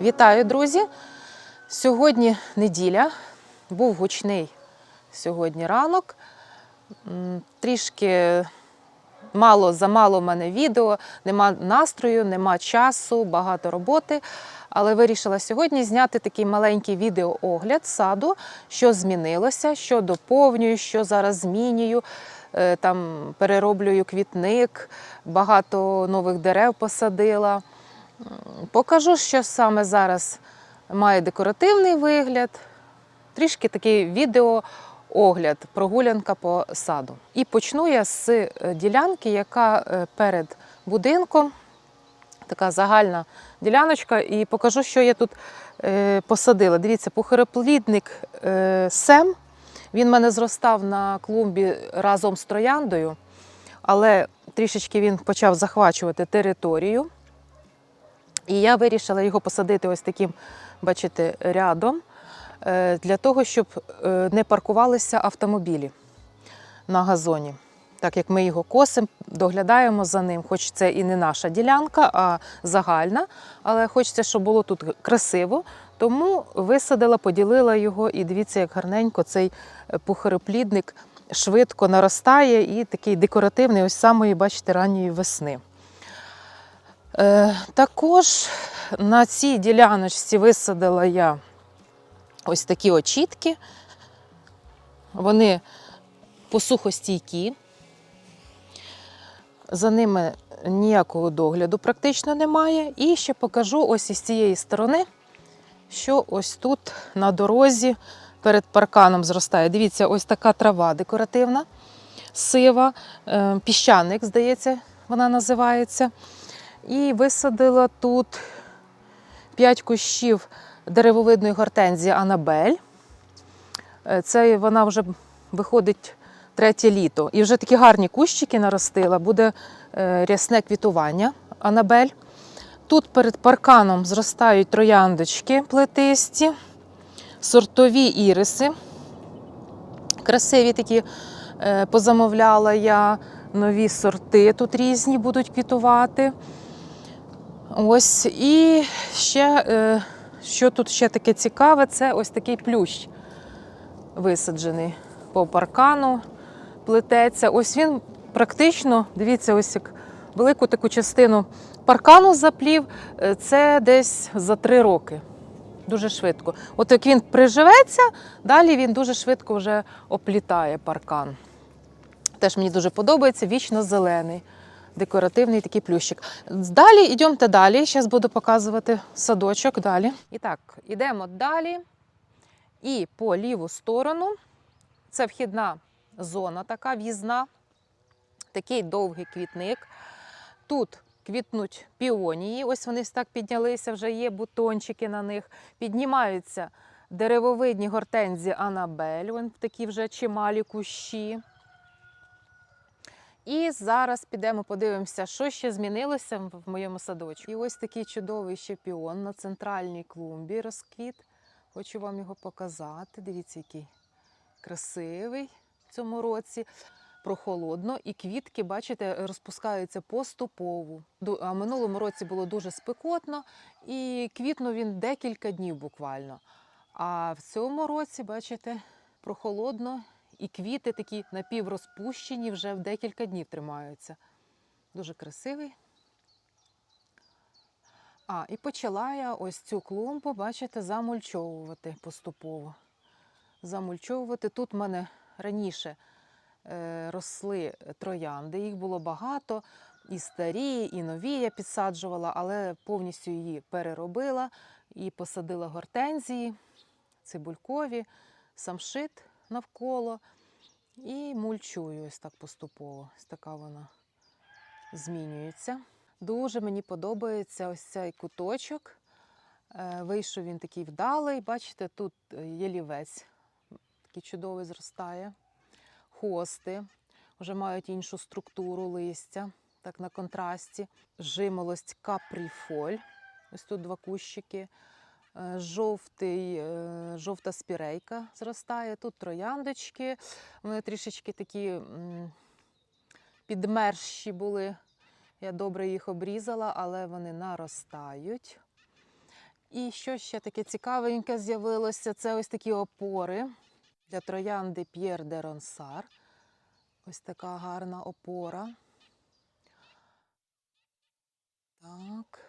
Вітаю, друзі! Сьогодні неділя, був гучний сьогодні ранок. Трішки мало замало в мене відео, нема настрою, нема часу, багато роботи. Але вирішила сьогодні зняти такий маленький відеоогляд саду, що змінилося, що доповнюю, що зараз змінюю. Е, Там перероблюю квітник, багато нових дерев посадила. Покажу, що саме зараз має декоративний вигляд. Трішки такий відеоогляд, прогулянка по саду. І почну я з е, ділянки, яка е, перед будинком, така загальна діляночка, і покажу, що я тут е, посадила. Дивіться, пухароплідник е, Сем. Він в мене зростав на клумбі разом з трояндою, але трішечки він почав захвачувати територію. І я вирішила його посадити ось таким, бачите, рядом е, для того, щоб е, не паркувалися автомобілі на газоні. Так як ми його косимо, доглядаємо за ним, хоч це і не наша ділянка, а загальна, але хочеться, щоб було тут красиво. Тому висадила, поділила його, і дивіться, як гарненько цей е, пухароплідник швидко наростає і такий декоративний, ось самої, бачите, ранньої весни. Е, також на цій діляночці висадила я ось такі очітки. Вони посухостійкі. За ними ніякого догляду практично немає. І ще покажу ось із цієї сторони, що ось тут на дорозі перед парканом зростає. Дивіться, ось така трава декоративна, сива, е, піщаник, здається, вона називається. І висадила тут 5 кущів деревовидної гортензії Анабель. Е, Це вона вже виходить третє літо. І вже такі гарні кущики наростила. Буде е, рясне квітування Анабель. Тут перед парканом зростають трояндочки плетисті, сортові іриси. Красиві такі е, позамовляла я нові сорти. Тут різні будуть квітувати. Ось і ще, е, що тут ще таке цікаве, це ось такий плющ висаджений по паркану, плететься. Ось він практично, дивіться, ось як велику таку частину паркану заплів. Е, Це десь за три роки. Дуже швидко. От як він приживеться, далі він дуже швидко вже оплітає паркан. Теж мені дуже подобається, вічно зелений декоративний такий плющик. Далі йдемте далі. Зараз буду показувати садочок далі. І так, йдемо далі. І по ліву сторону це вхідна зона, така в'їзна, такий довгий квітник. Тут квітнуть піонії. Ось вони так піднялися, вже є бутончики на них. Піднімаються деревовидні гортензії Анабель. Вон такі вже чималі кущі. І зараз підемо подивимося, що ще змінилося в моєму садочку. І ось такий чудовий ще піон на центральній клумбі розквіт. Хочу вам його показати. Дивіться, який красивий в цьому році. Прохолодно, і квітки, бачите, розпускаються поступово. А минулому році було дуже спекотно, і квітнув він декілька днів буквально. А в цьому році, бачите, прохолодно і квіти такі напіврозпущені вже в декілька днів тримаються. Дуже красивий. А, і почала я ось цю клумбу, бачите, замульчовувати поступово. Замульчовувати. Тут в мене раніше е, росли троянди, їх було багато, і старі, і нові я підсаджувала, але повністю її переробила і посадила гортензії, цибулькові, самшит навколо. І мульчую ось так поступово. Ось така вона змінюється. Дуже мені подобається ось цей куточок. Е, Вийшов він такий вдалий. Бачите, тут е, ялівець такий чудовий зростає. Хости вже мають іншу структуру листя, так на контрасті. Жимолость капріфоль. Ось тут два кущики. Е, Жовтий, е, жовта спірейка зростає. Тут трояндочки. Вони трішечки такі підмерші були. Я добре їх обрізала, але вони наростають. І що ще таке цікавеньке з'явилося? Це ось такі опори для троянди П'єр де Ронсар. Ось така гарна опора. Так.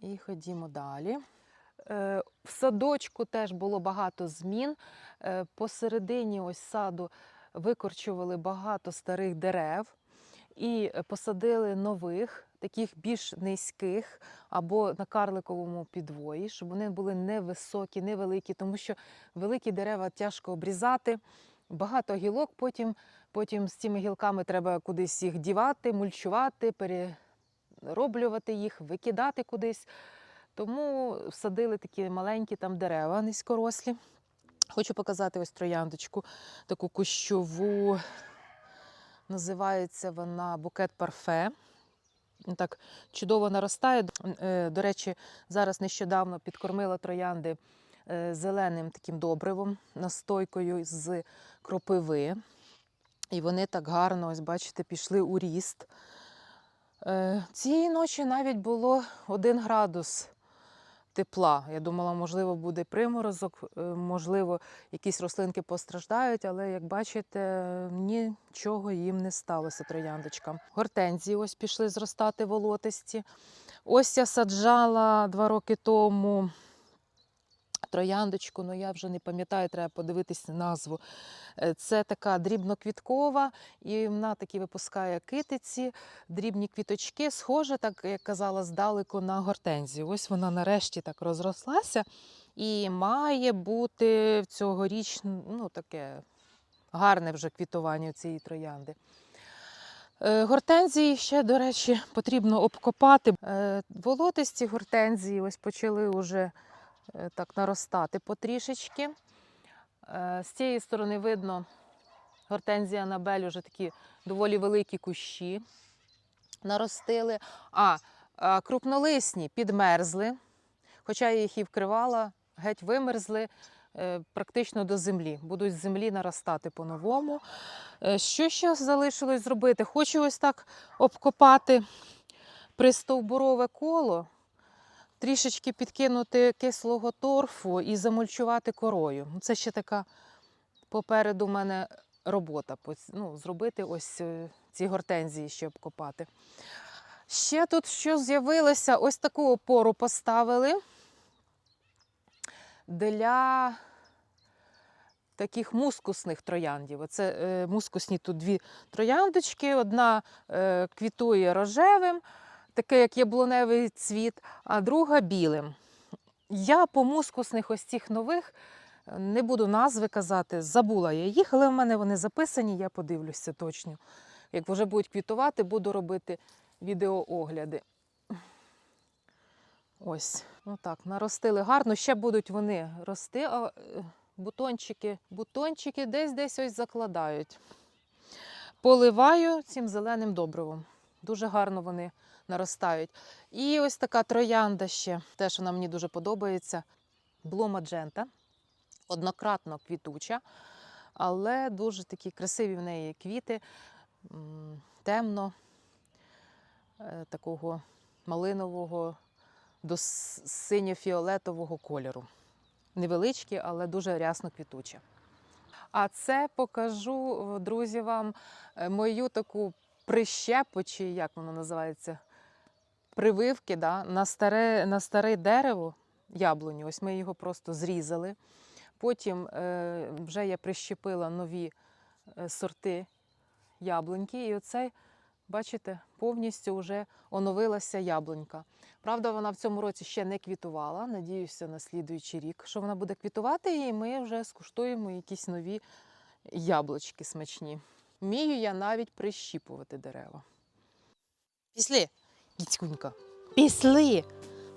І ходімо далі. Е, В садочку теж було багато змін. Е, Посередині ось саду викорчували багато старих дерев і е, посадили нових, таких більш низьких або на карликовому підвої, щоб вони були невисокі, невеликі, тому що великі дерева тяжко обрізати. Багато гілок, потім, потім з цими гілками треба кудись їх дівати, мульчувати, перероблювати їх, викидати кудись. Тому садили такі маленькі там дерева низькорослі. Хочу показати ось трояндочку, таку кущову. Називається вона букет парфе. Ну, Так чудово наростає. Е, До речі, зараз нещодавно підкормила троянди е, зеленим таким добривом, настойкою з кропиви. І вони так гарно, ось бачите, пішли у ріст. Е, Цієї ночі навіть було 1 градус тепла. Я думала, можливо, буде приморозок, е, можливо, якісь рослинки постраждають, але як бачите, нічого їм не сталося трояндочкам. Гортензії ось пішли зростати волотисті. Ось я саджала два роки тому трояндочку, ну я вже не пам'ятаю, треба подивитися назву. Е, Це така дрібноквіткова, і вона такі випускає китиці, дрібні квіточки, схоже, так як казала, здалеку на гортензію. Ось вона нарешті так розрослася і має бути цьогоріч ну, таке гарне вже квітування цієї троянди. Е, Гортензії ще, до речі, потрібно обкопати. Е, Волотисті гортензії ось почали вже е, так наростати потрішечки. Е, З цієї сторони видно гортензія Анабель вже такі доволі великі кущі наростили. А а крупнолисні підмерзли, хоча я їх і вкривала, геть вимерзли е, практично до землі. Будуть з землі наростати по-новому. Е, Що ще залишилось зробити? Хочу ось так обкопати пристовбурове коло, трішечки підкинути кислого торфу і замульчувати корою. Ну, Це ще така попереду в мене робота. Ну, зробити ось е, ці гортензії ще обкопати. Ще тут що з'явилося, ось таку опору поставили для таких мускусних трояндів. Оце е, мускусні тут дві трояндочки. Одна е, квітує рожевим, таке як яблуневий цвіт, а друга білим. Я по мускусних ось цих нових е, не буду назви казати, забула я їх, але в мене вони записані, я подивлюся точно. Як вже будуть квітувати, буду робити відеоогляди. Ось, ну так, наростили гарно. Ще будуть вони рости, а е, бутончики, бутончики десь десь ось закладають. Поливаю цим зеленим добривом. Дуже гарно вони наростають. І ось така троянда ще, теж вона мені дуже подобається. Блу Маджента, однократно квітуча, але дуже такі красиві в неї квіти, темно, е, такого малинового до синьо-фіолетового кольору. Невеличкі, але дуже рясно квітучі. А це покажу, друзі, вам е, мою таку прищепу, чи як воно називається, прививки да, на, старе, на старе дерево яблуню. Ось ми його просто зрізали. Потім е, вже я прищепила нові е, сорти яблуньки. І оцей, бачите, повністю вже оновилася яблунька. Правда, вона в цьому році ще не квітувала. Надіюся, на слідуючий рік, що вона буде квітувати, і ми вже скуштуємо якісь нові яблучки смачні. Вмію я навіть прищіпувати дерева. Пішли, діцькунька. Післи.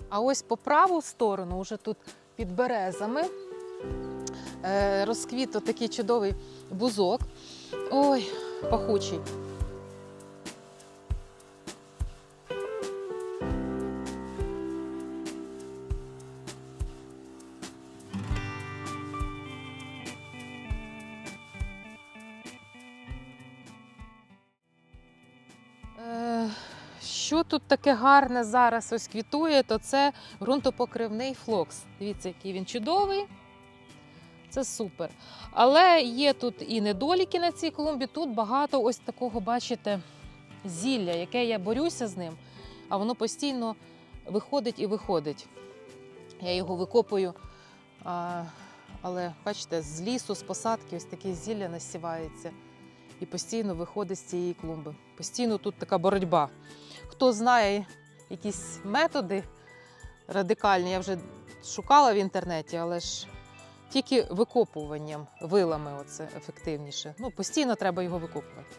А ось по праву сторону, уже тут під березами, е, розквіт такий чудовий бузок. Ой, пахучий. Що тут таке гарне зараз ось квітує, то це ґрунтопокривний флокс. Дивіться, який він чудовий. Це супер. Але є тут і недоліки на цій клумбі. Тут багато ось такого, бачите, зілля, яке я борюся з ним, а воно постійно виходить і виходить. Я його викопую. Але бачите, з лісу, з посадки, ось таке зілля насівається і постійно виходить з цієї клумби. Постійно тут така боротьба. Хто знає якісь методи радикальні, я вже шукала в інтернеті, але ж тільки викопуванням, вилами оце ефективніше. Ну, постійно треба його викопувати.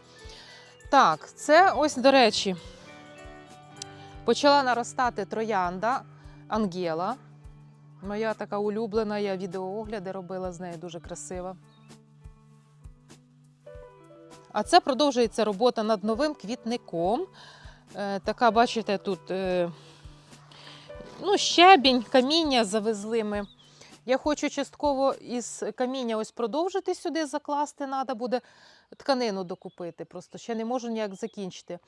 Так, це ось, до речі, почала наростати троянда Ангела. Моя така улюблена, я відеоогляди робила з нею дуже красива. А це продовжується робота над новим квітником. Е, така, бачите, тут е, ну, щебінь, каміння завезли ми. Я хочу частково із каміння ось продовжити сюди закласти. Треба буде тканину докупити. Просто ще не можу ніяк закінчити.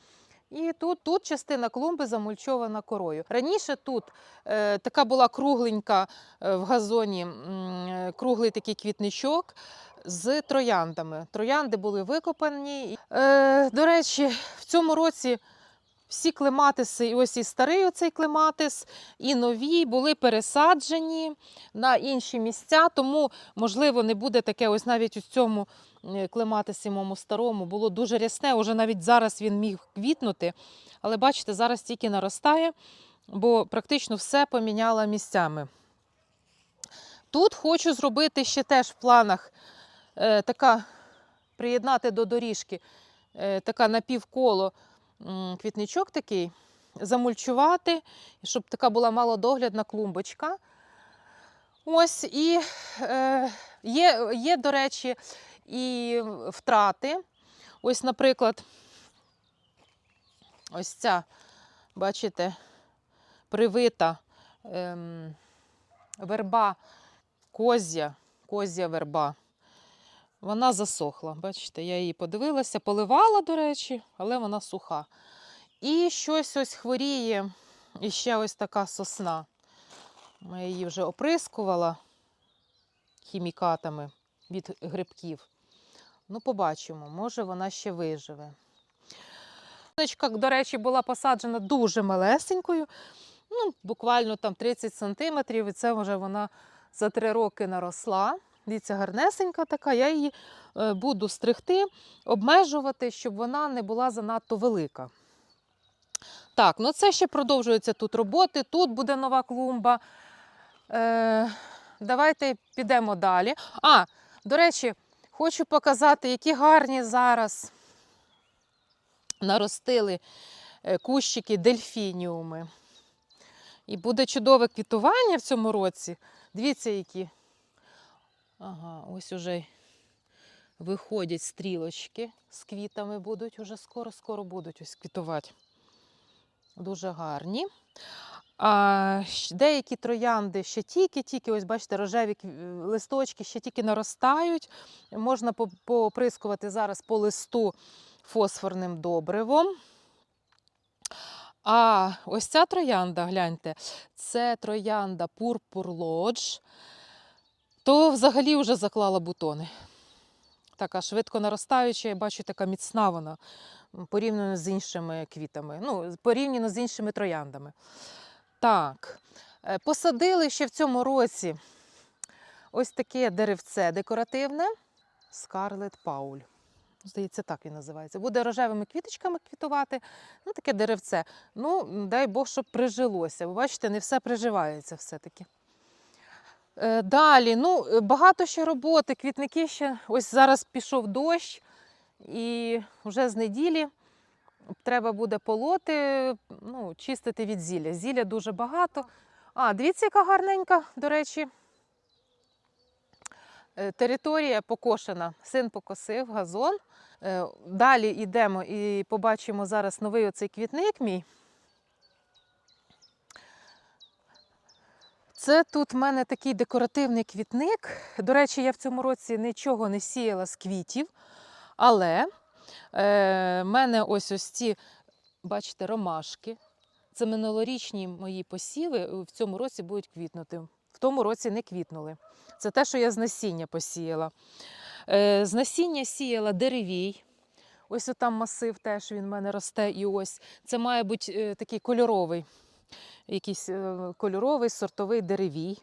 І тут, тут частина клумби замульчована корою. Раніше тут е, така була кругленька е, в газоні, е, круглий такий квітничок з трояндами. Троянди були викопані. Е, до речі, в цьому році всі клематиси, і ось і старий оцей клематис, і нові були пересаджені на інші місця, тому, можливо, не буде таке, ось навіть у цьому клематисі моєму старому було дуже рясне, уже навіть зараз він міг квітнути. Але бачите, зараз тільки наростає, бо практично все поміняла місцями. Тут хочу зробити ще теж в планах е, така приєднати до доріжки е, така напівколо квітничок такий, замульчувати, щоб така була малодоглядна клумбочка. Ось і е, є, є, до речі, і втрати. Ось, наприклад, ось ця, бачите, привита ем, верба козя, козя верба. Вона засохла. Бачите, я її подивилася, поливала, до речі, але вона суха. І щось ось хворіє, і ще ось така сосна. Я її вже оприскувала хімікатами від грибків. Ну, побачимо, може вона ще виживе. Сонечка, до речі, була посаджена дуже малесенькою, ну, буквально там 30 сантиметрів, і це вже вона за три роки наросла. Дивіться, гарнесенька така. Я її е, буду стригти, обмежувати, щоб вона не була занадто велика. Так, ну це ще продовжуються тут роботи. Тут буде нова клумба. Е, давайте підемо далі. А, до речі, хочу показати, які гарні зараз наростили е, кущики дельфініуми. І буде чудове квітування в цьому році. Дивіться, які. Ага, ось уже виходять стрілочки з квітами будуть, уже скоро-скоро будуть ось квітувати. Дуже гарні. А деякі троянди ще тільки-тільки, ось бачите, рожеві листочки ще тільки наростають. Можна по- поприскувати зараз по листу фосфорним добривом. А ось ця троянда, гляньте, це троянда Purpur Lodge, то взагалі вже заклала бутони. Така швидко наростаюча, я бачу, така міцна вона порівняно з іншими квітами, ну, порівняно з іншими трояндами. Так, е, посадили ще в цьому році ось таке деревце декоративне Scarlet Paul. Здається, так він називається. Буде рожевими квіточками квітувати. Ну, таке деревце. Ну, дай Бог, щоб прижилося. Ви бачите, не все приживається все-таки. Е, Далі, ну, е, багато ще роботи, квітники ще. Ось зараз пішов дощ, і вже з неділі треба буде полоти, ну, чистити від зілля. Зілля дуже багато. А, дивіться, яка гарненька, до речі. Е, Територія покошена. Син покосив газон. Далі йдемо і побачимо зараз новий оцей квітник мій. Це тут в мене такий декоративний квітник. До речі, я в цьому році нічого не сіяла з квітів, але е, мене ось ось ці бачите, ромашки. Це минулорічні мої посіви е, в цьому році будуть квітнути. В тому році не квітнули. Це те, що я з насіння посіяла. Е, З насіння сіяла деревій. Ось там масив теж він в мене росте. І ось це має бути е, такий кольоровий, якийсь е, кольоровий сортовий деревій.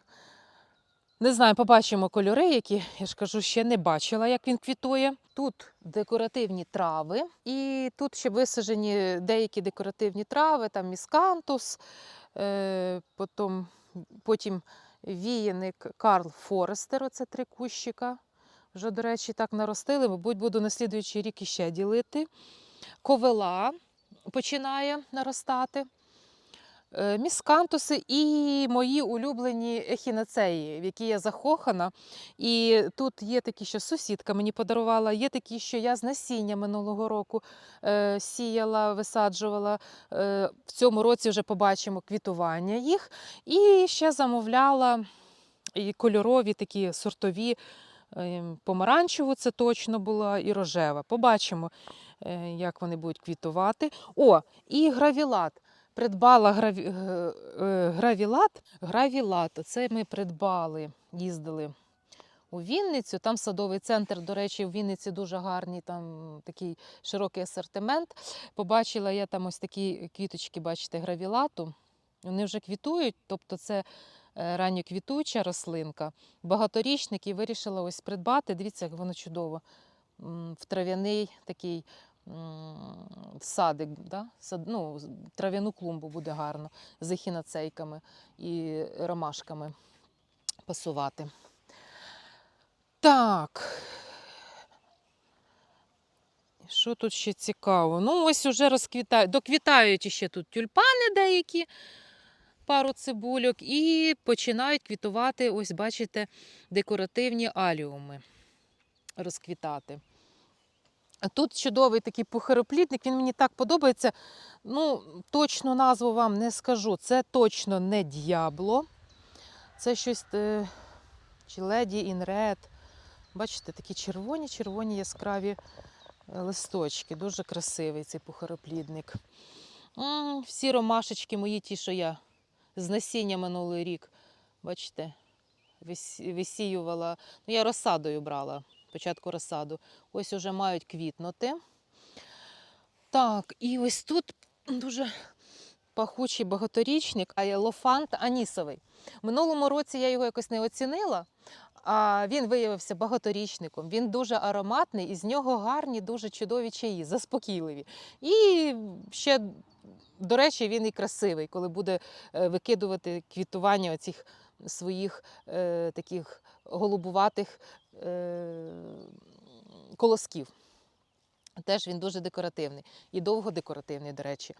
Не знаю, побачимо кольори, які я ж кажу, ще не бачила, як він квітує. Тут декоративні трави, і тут ще висаджені деякі декоративні трави, там міскантус, е, потім, потім віяник Карл Форестер, оце три кущика. Вже, до речі, так наростили. Мабуть, буду на слідуючий рік іще ділити. Ковела починає наростати. Е, Міскантуси і мої улюблені ехінацеї, в які я захохана. І тут є такі, що сусідка мені подарувала, є такі, що я з насіння минулого року е, сіяла, висаджувала. Е, в цьому році вже побачимо квітування їх. І ще замовляла і кольорові такі сортові. Помаранчеву це точно була і рожева. Побачимо, як вони будуть квітувати. О, і гравілат придбала граві... е, гравілат. Гравілат. Це ми придбали, їздили у Вінницю. Там садовий центр, до речі, в Вінниці дуже гарний, там такий широкий асортимент. Побачила я там ось такі квіточки, бачите, гравілату. Вони вже квітують, тобто це е, ранньоквітуча рослинка. Багаторічник і вирішила ось придбати. Дивіться, як воно чудово. В трав'яний такий садик, да? Сад, ну, трав'яну клумбу буде гарно з ехінацейками і ромашками пасувати. Так. Що тут ще цікаво? Ну, ось уже розквітають. Доквітають ще тут тюльпани деякі, пару цибульок, і починають квітувати, ось бачите, декоративні аліуми розквітати. Тут чудовий такий пухароплідник, він мені так подобається. Ну, точну назву вам не скажу. Це точно не д'ябло. Це щось е, чи леді інред. Бачите, такі червоні, червоні яскраві е, листочки. Дуже красивий цей пухароплідник. Всі ромашечки мої, ті, що я з насіння минулий рік, бачите, висіювала. Ну, я розсадою брала, спочатку розсаду. Ось уже мають квітнути. Так, і ось тут дуже пахучий багаторічник, а лофант анісовий. Минулому році я його якось не оцінила, а він виявився багаторічником. Він дуже ароматний, і з нього гарні, дуже чудові чаї, заспокійливі. І ще, до речі, він і красивий, коли буде е, викидувати квітування оцих своїх е, таких голубуватих колосків. Теж він дуже декоративний і довго декоративний, до речі.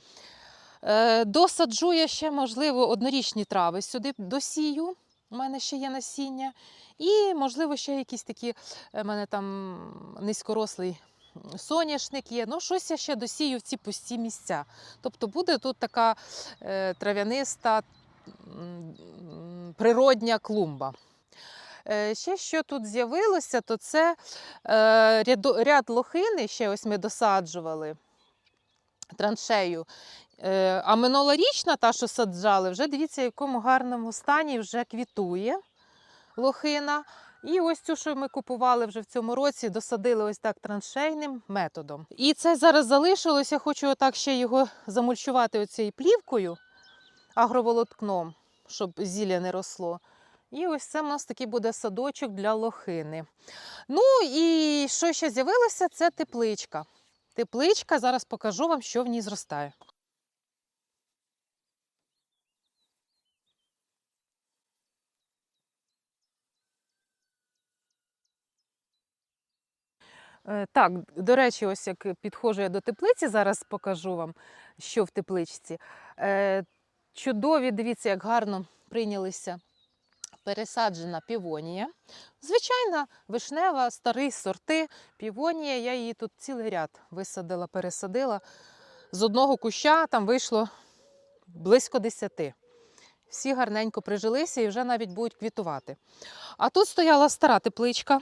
Е, Досаджу я ще, можливо, однорічні трави сюди досію. У мене ще є насіння. І, можливо, ще якісь такі, у мене там низькорослий соняшник є. Ну, щось я ще досію в ці пусті місця. Тобто буде тут така е, трав'яниста природня клумба. Е, Ще що тут з'явилося, то це е, ряд лохини, ще ось ми досаджували траншею. Е, А минулорічна, та, що саджали, вже дивіться, в якому гарному стані вже квітує лохина. І ось цю, що ми купували вже в цьому році, досадили ось так траншейним методом. І це зараз залишилось. Я хочу отак ще його замульчувати оцією плівкою агроволокном, щоб зілля не росло. І ось це в нас такий буде садочок для лохини. Ну і що ще з'явилося, це тепличка. Тепличка, зараз покажу вам, що в ній зростає. Е, Так, до речі, ось як підходжу я до теплиці, зараз покажу вам, що в тепличці. Е, Чудові, дивіться, як гарно прийнялися пересаджена півонія. Звичайна вишнева, старий сорти півонія. Я її тут цілий ряд висадила, пересадила. З одного куща там вийшло близько десяти. Всі гарненько прижилися і вже навіть будуть квітувати. А тут стояла стара тепличка.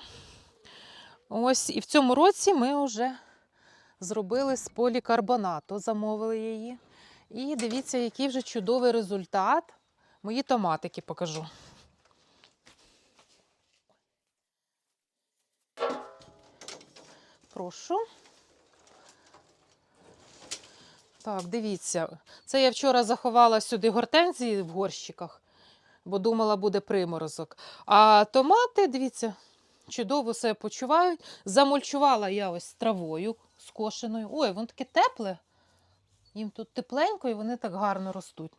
Ось і в цьому році ми вже зробили з полікарбонату, замовили її. І дивіться, який вже чудовий результат. Мої томатики покажу. Прошу. Так, дивіться. Це я вчора заховала сюди гортензії в горщиках, бо думала, буде приморозок. А томати, дивіться, чудово себе почувають. Замульчувала я ось травою скошеною. Ой, воно таке тепле. Їм тут тепленько і вони так гарно ростуть.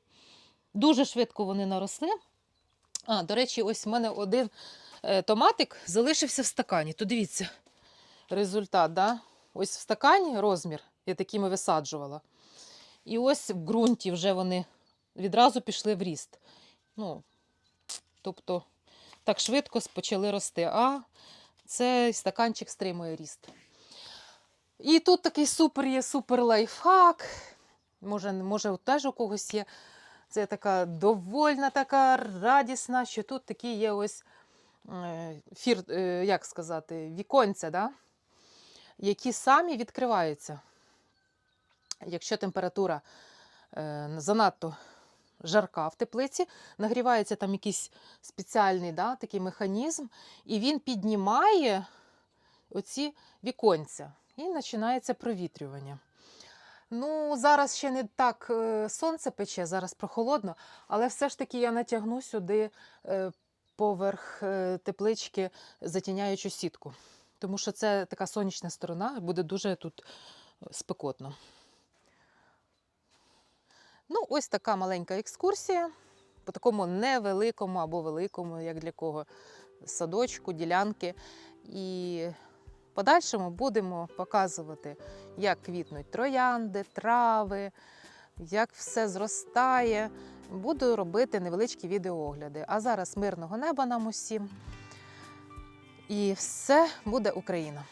Дуже швидко вони наросли. А, до речі, ось в мене один е, томатик залишився в стакані. То дивіться, результат, да? ось в стакані розмір, я такими висаджувала. І ось в ґрунті вже вони відразу пішли в ріст. Ну, тобто, так швидко почали рости. А цей стаканчик стримує ріст. І тут такий супер є супер лайфхак. Може, може теж у когось є. Це така довольна, така радісна, що тут такі є ось е, фір, е, як сказати, віконця, да? Які самі відкриваються. Якщо температура е, занадто жарка в теплиці, нагрівається там якийсь спеціальний да, такий механізм, і він піднімає оці віконця і починається провітрювання. Ну, зараз ще не так е, сонце пече, зараз прохолодно, але все ж таки я натягну сюди е, поверх теплички затіняючу сітку. Тому що це така сонячна сторона, буде дуже тут спекотно. Ну, ось така маленька екскурсія по такому невеликому або великому, як для кого, садочку, ділянки. І подальшому будемо показувати, як квітнуть троянди, трави, як все зростає. Буду робити невеличкі відеоогляди. А зараз мирного неба нам усім. І все буде Україна!